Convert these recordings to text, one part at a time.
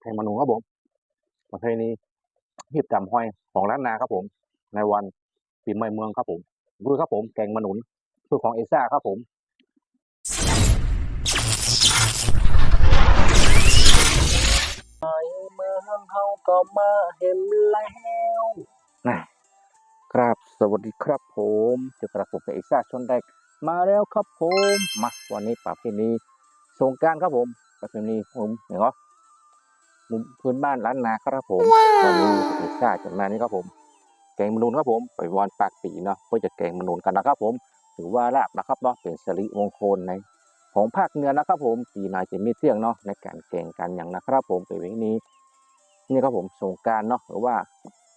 แทงมนูครับผมประเพณีหีบจำห้อยของล้านนาครับผม ในวันปีใหม่เมืองครับผมด้วยครับผมแกงมะหนุนสูตรของเอซ่าครับผมเมืองเฮาก็มาเห็นแล้วครับสวัสดีครับผมเจอกับผมกับเอซ่าชนแดกมาแล้วครับผมมาวันนี้ประเพณีสงกรารครับผมประเพณีผมเห็นไหม มุมพื้นบ้านล้านนาครับผมวันนี้เอซ่าจะมานี่ครับผม แกงมะนุนครับผมไปวันปากปีเนาะเพื่อจะแกงมะนุนกันนะครับผมถือว่าลาบนะครับเนาะเป็นสิริมงคลในของภาคเหนือนะครับผมปีนาจะมีเที่ยงเนาะในการแกงกันอย่างนะครับผมเป็นวันนี้ นี่ครับผมสงกรารเนาะหรือว่า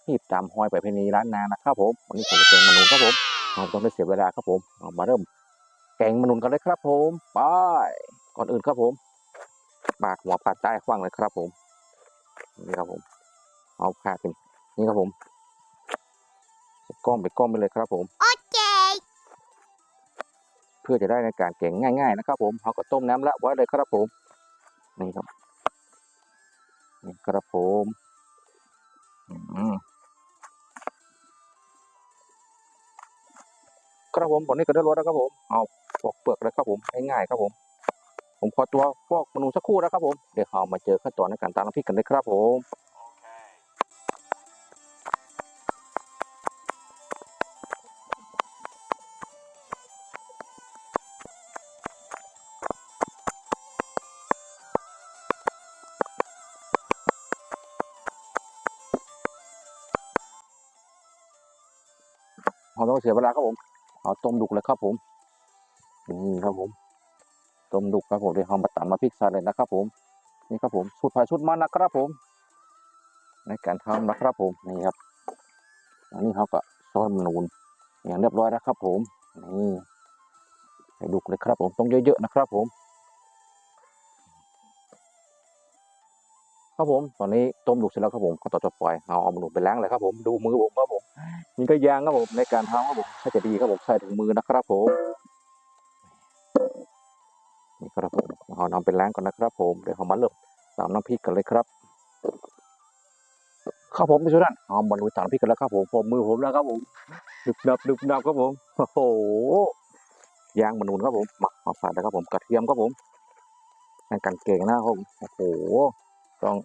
ที่ตามหอยไปเพณีร้านนานะครับผมวันนี้ผมจะแกงมะนุนครับผมเราต้องไม่เสียเวลาครับผมเอามาเริ่มแกงมะนุนกันเลยครับผมไปก่อนอื่นครับผมปากหัวปาดใต้ขว้างเลยครับผม นี่ครับผม เอาผ่าเป็นนี่ครับผม ก้อมไปก้อมไปเลยครับผมเจเพื่อจะได้ในการแกงง่าย ๆ นะครับ ผมเอาก็ต้มน้ำละไว้เลยครับผม นี่ครับ นี่ครับผมอืมครับผมผมนี่ก็ได้รสแล้วครับผม เอาปอกเปลือกเลยครับผม ง่ายๆครับผม ผมขอตัวพวกมนูสักครู่นะครับผม เดี๋ยวเรามาเจอขั้นตอนในการตำน้ำพริกกันเลยครับผมเราต้องเสียเวลาครับผม เอาต้มดุกเลยครับผม นี่ครับผม ต้มดุกครับผมเดี๋ยวเรามาตำมาพริกใส่เลยนะครับ ผมนี่ครับผมสูตรผ่าชุดมันนะครับผม ในการทำนะครับผมนี่ครับอันนี้เขาก็ซ้อนนูนอย่างเรียบร้อยแล้วครับ ผมนี่ให้ดุกเลยครับ ผมต้องเยอะๆนะครับ ผมครับผมตอนนี้ต้มดุกเสร็จแล้วครับผมก็ต่อจะปล่อยเอาเอาหนูไปล้างเลยครับผมดูมือผมครับผมมีกระยางครับผมในการทำครับผมถ้าจะดีครับผมใส่ถุงมือนะครับผม นี่ครับผมเอานำไปล้างก่อนนะครับ ผมเดี๋ยวเรามาเริ่มตามน้ำพริกกันเลยครับครับผมพี่สุนันท์เอามาลุยตามน้ำพริกกันแล้วครับผมผมมือผมแล้วครับผมดึบดับดึบดับครับผมโอ้โหยางมะนุนครับผมหมาเอาใส่เลยครับ ผมกระเทียมครับผมในการเก่งนะครับผมโอ้โหต้อง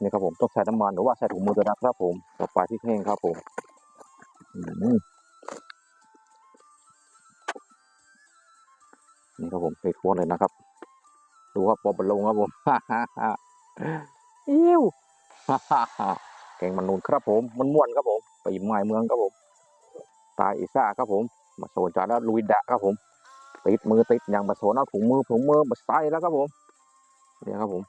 นี่ครับผมต้องใส่น้ำมันหรือว่าใส่ถุงมือด้วยนะครับผมต่อไปที่แห้งครับผม นี่ครับผมเททั่วเลยนะครับ ดูครับปอบลงครับผมอิ้วแกงมันนูนครับผม มันม่วนครับผมไปหมายเมืองครับผม ตายอีซ่าครับผม มาโซนจาแล้วลุยดะครับผม ติดมือติดอย่างมาโซนเอาถุงมือถุงมือมาใส่แล้วครับผมเนี่ยครับผม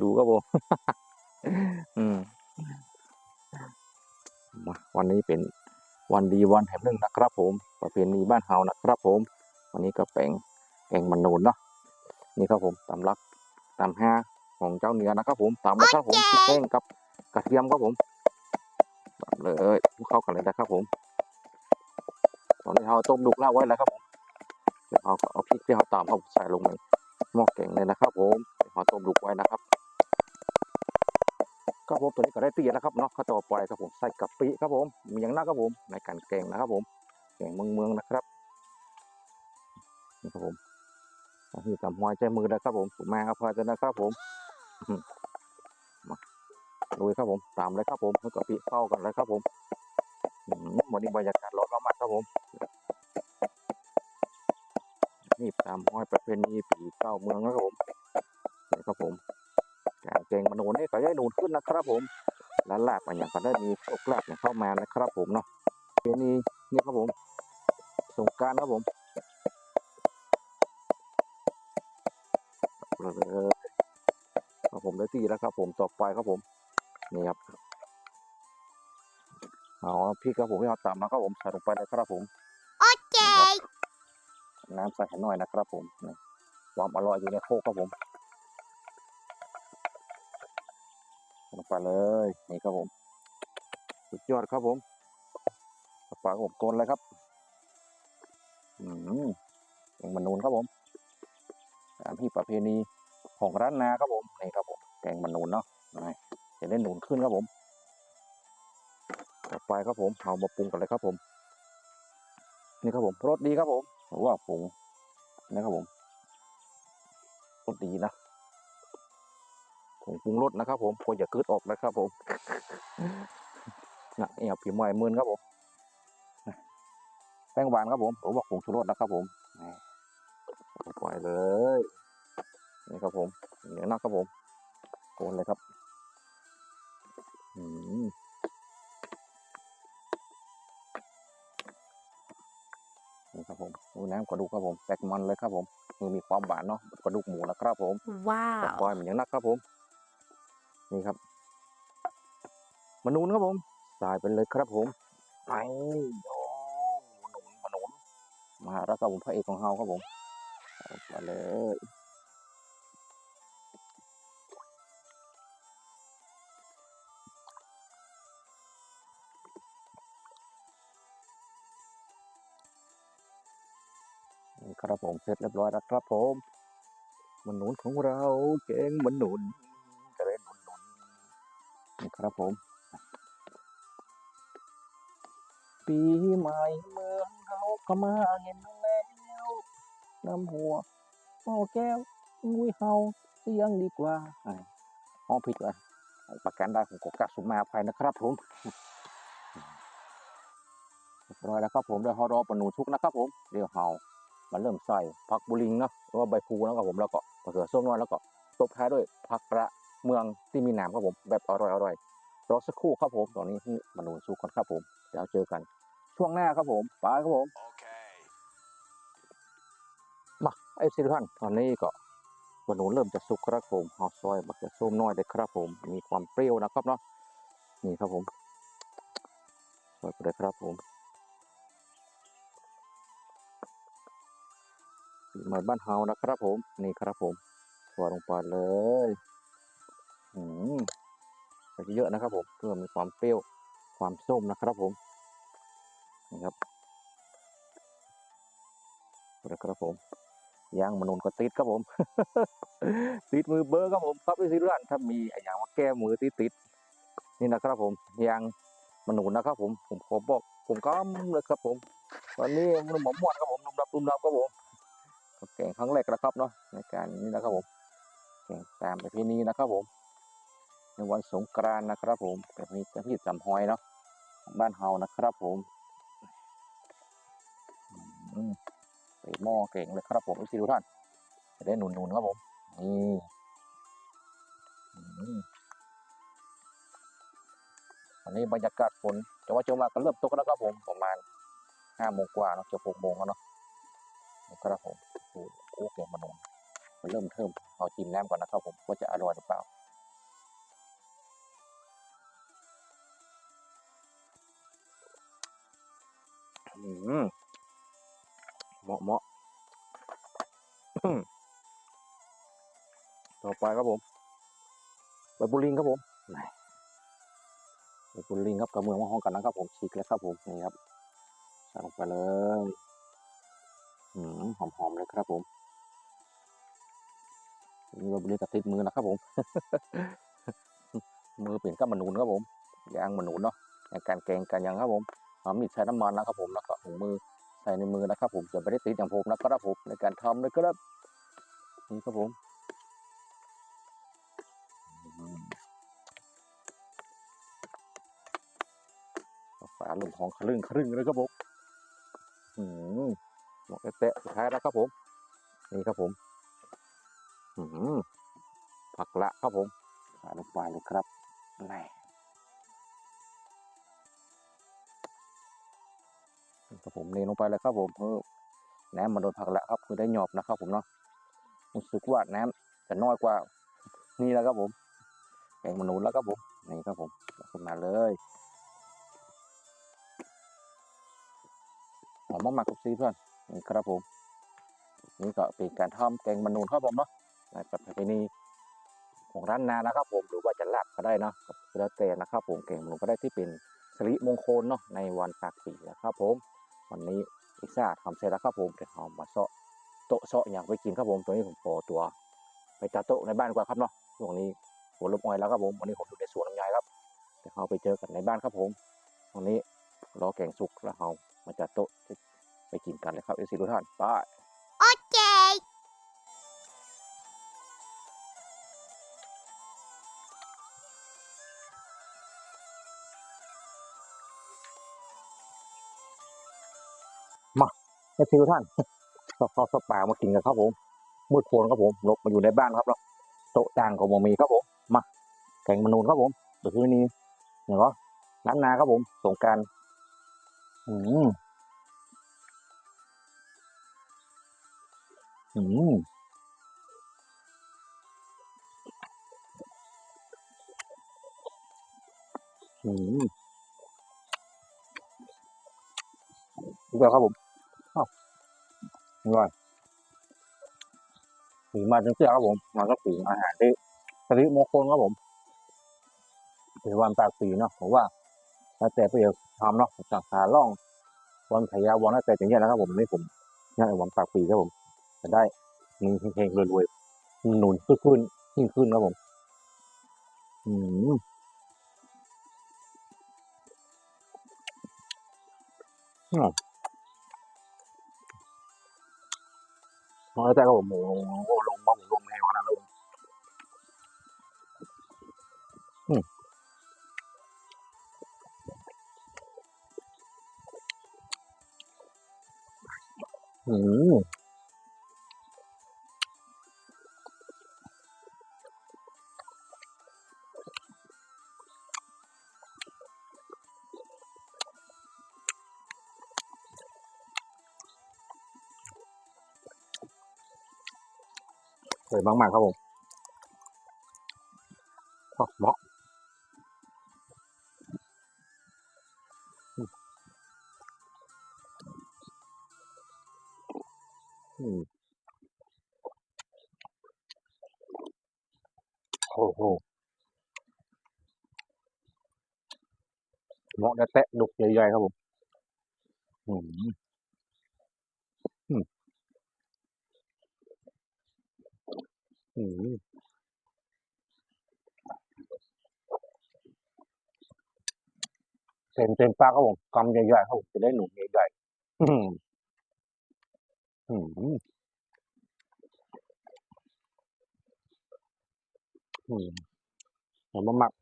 ดูครับผมอืมวันนี้เป็น วันดีวันแห่งหนึ่งนะครับผม ประเพณีบ้านเฮานะครับผม วันนี้ก็แปลงแกงมันนูนเนาะนี่ครับผมตำลักตำห้าของเจ้าเหนือนะครับผมตำแล้วครับผมพริกแห้งกับกระเทียมครับผมตำเลยเข้ากันเลยนะครับผม ตอนนี้เราต้มดุกแล้วไว้แล้วครับผมเดี๋ยวเราก็เอาพริกที่เราตำเอาใส่ลงในหม้อแกงเลยนะครับผมเดี๋ยวเราต้มดุกไว้นะครับ ครับผมตัวนี้ก็ได้ตีแล้วครับเนาะข้าวต่อไปครับผมใส่กะปิครับผมมีอย่างน่าครับผมในการแกงนะครับผมแกงเมืองเมืองนะครับนี่ครับผมเอาที่ตำหอยใจมือนะครับผมผมแม่ครับพอจะนะครับผมมาลุยครับผมตามเลยครับผมให้กะปิเข้ากันเลยครับผมวันนี้บรรยากาศร้อนมากครับผมนี่ตามหอยประเพณีปีเก้าเมืองนะครับผมนี่ครับผม แกงมะนูนนี่ก็ได้นูนขึ้นนะครับผมและลาบอันอย่างก็ได้มีโอกลาบอย่างเข้ามานะครับ ผมเนาะเป็นนี่นี่ครับผมสงกรารครับผมเอาเลยครับผมได้ที่แล้วครับ ผมต่อไปครับผมนี่ครับเอาพริกครับผมที่เราตำนะครับผมใส่ลงไปเลยครับผมเจน้ำใส่ให้หน่อยนะครับผมนี่ความอร่อยอยู่ในโคกครับผม ไปเลยนี่ครับผมสุดยอดครับผมปลาผมโกนเลยครับ อืมแกงมันนูนครับผมตามที่ประเพณีของร้านนาครับผมนี่ครับผมแกงมันนูนเนาะนี่จะได้หนุนขึ้นครับผม ต่อไปครับผมเอามาปรุงกันเลยครับผม นี่ครับผมรสดีครับผมว่าผงนะครับผมรสดีนะ งปรุงรสนะครับ ผมควรอย่าคืดออกนะครับ ผมนะเอี่ยวผิวไม้มืนครับผมแป้งหวานครับผมหรือว่าผงชูรสนะครับ ผมนี่ปล่อยเลยนี่ครับผมเหนียวนักครับผมโกนเลยครับอืมนี่ครับผมดูน้ำกระดูกครับผมแตกมันเลยครับผม มือมีความหวานเนาะกระดูกหมูนะครับผม Wow. ปล่อยเหมือนอย่างนักครับผม นี่ครับมานูนครับผมใส่ไปเลยครับผมไปโอ้มนูนมานูนมาแล้วครับผมพระเอกของเฮาครับผมเอาไปเลยครับผมเสร็จเรียบร้อยแล้วครับผมมันหนุนของเราเก่งมันหนุน นี่ครับผม ปีใหม่เมืองเขาก็มาเห็นแล้วน้ำหัวหม้อแก้วงุยเฮาเสียงดีกว่าอ่าห้องผิดว่ะประกันได้ผมก็กะสุมาภายนะครับผมเรียบร้อยแล้วครับผมเดี๋ยวเฮารอปะหนูชุกนะครับผมเดี๋ยวเฮามาเริ่มใส่ผักบุริงเนาะหรือว่าใบพลูนะครับผมแล้วก็มะเขือส้มน้อยแล้วก็ตบท้ายด้วยผักกระ เมืองที่มีหนามครับผมแบบอร่อยๆรอสักครู่ครับผมตอนนี้ปะหนูชุกก่อนครับผมเดี๋ยวเจอกัน ช่วงหน้าครับผมไปครับผม Okay. มาไอ้สิทุกท่านตอนนี้ก็วันนูนเริ่มจะสุกครับผมเอาซอยบักเขือส้มน้อยเลยครับผม มีความเปรี้ยวนะครับเนาะนี่ครับผมซอยไปเลยครับผมปีใหม่บ้านเฮานะครับผมนี่ครับผมซอยลงไปเลย อืมใส่เยอะนะครับผมเพื่อมีความเปรี้ยวความส้มนะครับผมนี่ครับไปเลยครับผมยางมนุนก็ติดครับผม ติดมือเบอร์ครับผมครับพี่สิรุนถ้ามีไออย่างว่าแก้มือติดติดนี่นะครับผมยางมนุนนะครับผมผมขอบอกผมก็เลยครับผมตอนนี้มันหมอมวนครับผมนุ่มดับนุ่มดับครับผมแก่งครั้งแรกนะครับเนาะในการนี้นะครับผมแก่งตามประเพณีนะครับผม ในวันสงกรานต์นะครับ ผมแบบนี้จะพี่จำหอยเนาะของบ้านเฮานะครับผมอืมใส่หม้อเก่งเลยครับ ผมพี่ทุกท่านจะได้หนุนๆครับผมนี่อันนี้บรรยากาศฝนจะว่าจะมาก็เริ่มตกแล้วครับผมประมาณห้าโมงกว่าเนาะจะหกโมงแล้วเนาะนี่ครับผมโอ้โหโอ้เก่งมันนมันเริ่มเทิมเอาจิ้มน้ำก่อนนะครับผมว่าจะอร่อยหรือเปล่า เหมาะเหมาะต่อไปครับผมใบบุริงครับผมใบบุริงครับกับเมืองมาห้องกันนะครับผมฉีกแล้วครับผมนี่ครับใส่ลงไปเลยอืมหอมๆเลยครับผมนี่ใบบุริงกับติดมือนะครับผม มือเปลี่ยนกับมนูนครับผมยางมนูนเนาะในการแกงกันยังครับผม มีดใช้น้ำมันนะครับผมแล้วก็ถุงมือใส่ในมือนะครับผมจะไม่ได้ติดอย่างผมนะครับผมในการทำนะครับนี่ครับผมฝาหลุมของครึ่งครึ่งเลยครับผมอืมหมดเตะสุดท้ายแล้วครับผม นี่ครับผมอืมผักละครับผมใส่ลงไปเลยครับนี่นี่ ครับผมเนลงไปเลยครับผมเออน้ำมันโดนผักละครับคือได้หยอบนะครับ ผมเนาะรู้สึกว่าน้ำจะน้อยกว่า นี่แล้วครับผมแกงมนูนแล้วครับผมนี่ครับผมขึ้นมาเลยหอมมากๆกับซีเพื่อนนี่ครับผม นี่ก็เป็นการทำแกงมันนูนครับผมเนาะในประเพณีของร้านนานะครับ ผมหรือว่าจะลาบก็ได้เนาะก็แล้วแต่นะครับ ผมแกงมันนูนก็ได้ที่เป็นสิริมงคลเนาะในวันปากปีนะครับผม วันนี้อิซ่าทำเสร็จแล้วครับผมเดี๋ยวเอามาเซาะโต๊ะเซาะอย่างไปกินครับผมตัวนี้ผมขอตัว ไปจัดโต๊ะในบ้านดีกว่าครับเนาะช่วงนี้ฝนลมอ้อยแล้วครับผมวันนี้ผมอยู่ในสวนลำไยครับเดี๋ยวเราไปเจอกันในบ้านครับผมวันนี้รอแกงสุกแล้วเรามาจัดโต๊ะไปกินกันเลยครับเอซีทุกท่านไป เอซีทุกท่านก็ข้าวสปามากินกันครับผมมืดโพนครับผมนกมาอยู่ในบ้านครับเนาโต๊ะต่างของมมีครับผมมาแข่งมนูนครับผมเดี๋ยวคืนนี้อย่างก็ร้านนาครับผมสงการอืมอืมอืมดูแล้วครับผม อร่อยถึงมาจนเสียครับผมมันก็ถึงอาหารที่สริมงคลครับผมถือวันตากสีเนาะผมว่าแล้วแต่ไปเอกทำเนาะจากหาล่องวันพยาวันน่าแต่อย่างเงี้ยนะครับ ผมนี่ผมนี่วันตากสีครับผมจะได้มีเพลงรวยๆหนุนขึ้นๆยิ่งขึ้นครับผม อืมอืม น้อยแต่ครับผมโอ้โหลงบ้างลงแหงขนาดนั้นเลยอืม ยมากๆครับผมอ๋อเหมาะโอ้โหเหมาะและแตะดุกใหญ่ๆครับผมอืมอืม อืมเต็มเต็มปากครับผมกำใหญ่ๆครับผมจะได้หนุ่มใหญ่ๆอืมอืมอืมหอมมาก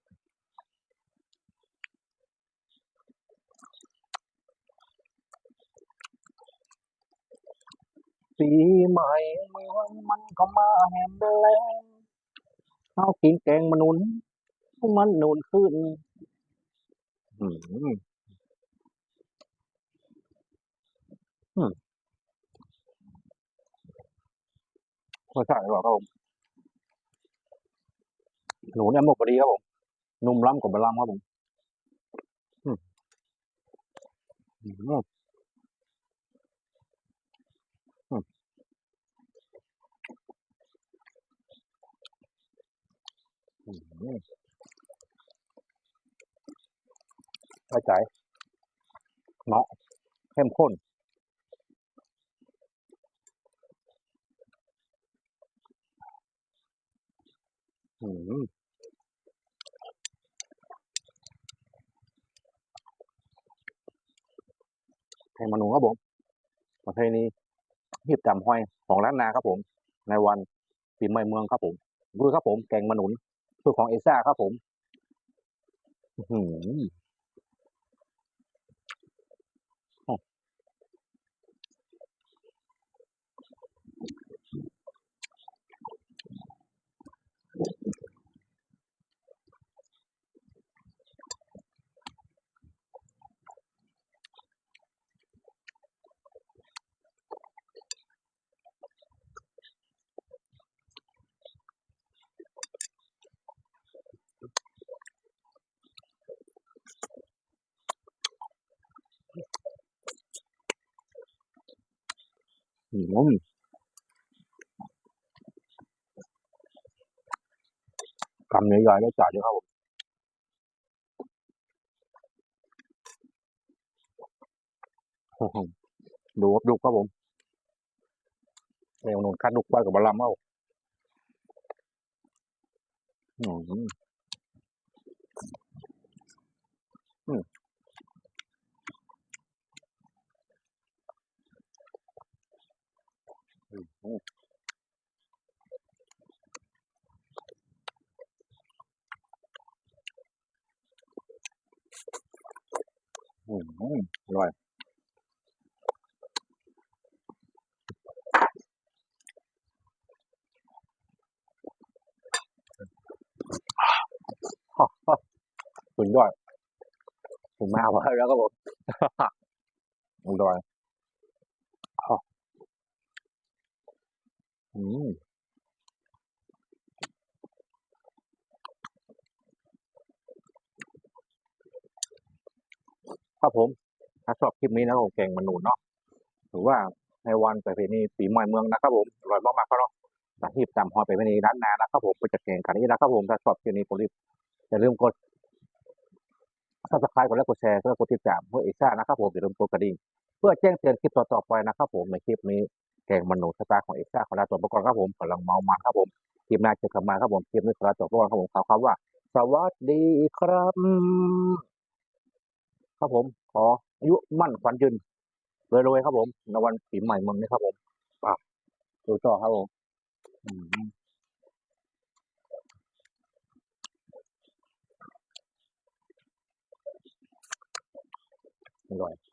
ปีใหม่เมืองมันก็มาแหมแรงเอาวกินแกงมะนุนมันนุนขึ้นอืมอืมรสชาติอร่อยครับผมหนูเนี่ยหมกพอดีครับผมนุ่มล้ำกับบะล้ำครับผมอืมอืมอืมอืม เข้าใจเนาะเข้มข้นอืมแกงมะนูครับผมประเพณีหีบจำห้อยของร้านนาครับผม ในวันปีใหม่เมืองครับผมดูครับผม แกงมะนุน สูตรของเอซ่าครับผม อื อืมคำใหญ่ๆแล้จ่ายด้วยครับผมดูครับดูครับผมเอวนูนคัดลูกไว้กับบะลำครับผมอืม อืมอร่อยสุดยอดถึงมากแล้วก็บอกอร่อยฮ่าอืม ครับผม ถ้าชอบคลิปนี้นะครับผมเก่งมนุษย์เนาะหรือว่าในวันประเพณีปีใหม่เมืองนะครับผมอร่อยมากๆครับเนาะสาธิตตามฮอยประเพณีร้านนานะครับผมก็จะเก่งกันนี้นะครับผมถ้าชอบคลิปนี้ก็รีบอย่าลืมกด subscribe กดไลค์กดแชร์เพื่อกดติดตามเพื่อเอซ่านะครับผมอย่าลืมกดกระดิ่งเพื่อแจ้งเตือนคลิปต่อๆไปนะครับผมในคลิปนี้แกงมนุษย์สไตล์ของเอซ่าของเราตัวประกอบครับผมกำลังเมามันครับผมคลิปหน้าเจอกันมาครับผมคลิปนี้ขอลาตัวประกอบครับผมขอคำว่า สวัสดีครับ ครับผม ขออายุมั่นขวัญยืนรวยๆครับผมในวันปีใหม่เมืองนี้ครับผมป่ะดูต่อครับผมอืมอร่อย